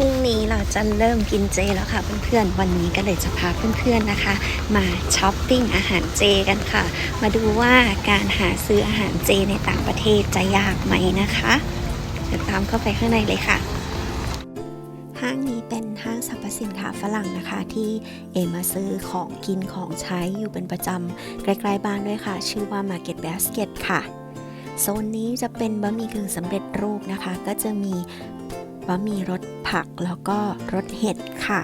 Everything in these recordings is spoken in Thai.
พรุ่งนี้เราจะเริ่มกินเจแล้วค่ะเพื่อนๆ วันนี้ก็เลยจะพาเพื่อนๆนะคะ มาช้อปปิ้งอาหารเจกันค่ะ มาดูว่าการหาซื้ออาหารเจในต่างประเทศจะยากไหมนะคะเดี๋ยวตามเข้าไปข้างในเลยค่ะห้างนี้เป็นห้างสรรพสินค้าฝรั่งนะคะ ที่เอมาซื้อของกินของใช้อยู่เป็นประจำใกล้ๆบ้านด้วยค่ะ ชื่อว่า Market Basket ค่ะ โซนนี้จะเป็นบะหมี่กึ่งสำเร็จรูปนะคะ ก็จะมีบะหมี่รส ผักแล้วก็รสเห็ดค่ะ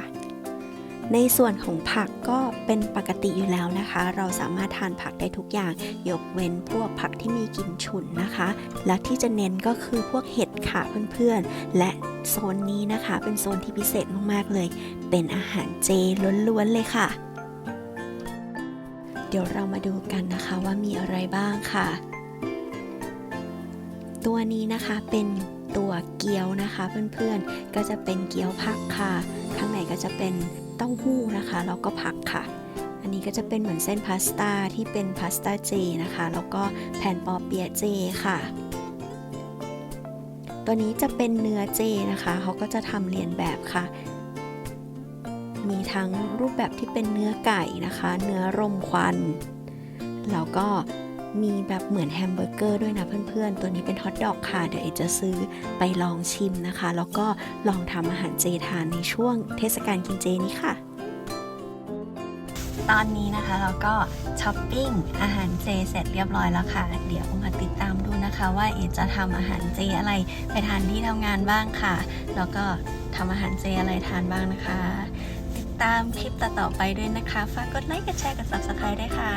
ในส่วนของผักก็เป็นปกติอยู่แล้วนะคะ เราสามารถทานผักได้ทุกอย่าง ยกเว้นพวกผักที่มีกลิ่นฉุนนะคะ และที่จะเน้นก็คือพวกเห็ดค่ะเพื่อนๆ และโซนนี้นะคะ เป็นโซนที่พิเศษมากๆเลย เป็นอาหารเจล้วนๆเลยค่ะ เดี๋ยวเรามาดูกันนะคะว่ามีอะไรบ้างค่ะ ตัวนี้นะคะเป็น ตัวเกี๊ยวนะคะเพื่อนๆ ก็จะเป็นเกี๊ยวผักค่ะ ข้างในก็จะเป็นเต้าหู้นะคะแล้วก็ผักค่ะ อันนี้ก็จะเป็นเหมือนเส้นพาสต้าที่เป็นพาสต้าเจนะคะ แล้วก็แผ่นปอเปียะเจค่ะ ตัวนี้จะเป็นเนื้อเจนะคะเขาก็จะทำเรียนแบบค่ะ มีทั้งรูปแบบที่เป็นเนื้อไก่นะคะ เนื้อรมควัน แล้วก็ มีแบบเหมือนแฮมเบอร์เกอร์ด้วยนะเพื่อนๆ ตัวนี้เป็นฮอทดอกค่ะ เดี๋ยวเอจะซื้อไปลองชิมนะคะ แล้วก็ลองทำอาหารเจทานในช่วงเทศกาลกินเจนี้ค่ะ ตอนนี้นะคะเราก็ช้อปปิ้งอาหารเจเสร็จเรียบร้อยแล้วค่ะ เดี๋ยวมาติดตามดูนะคะว่าเอจะทำอาหารเจอะไรไปทานที่ทำงานบ้างค่ะ แล้วก็ทำอาหารเจอะไรทานบ้างนะคะ ติดตามคลิปต่อๆไปด้วยนะคะ ฝากกดไลค์ กดแชร์ กด subscribe ด้วยค่ะ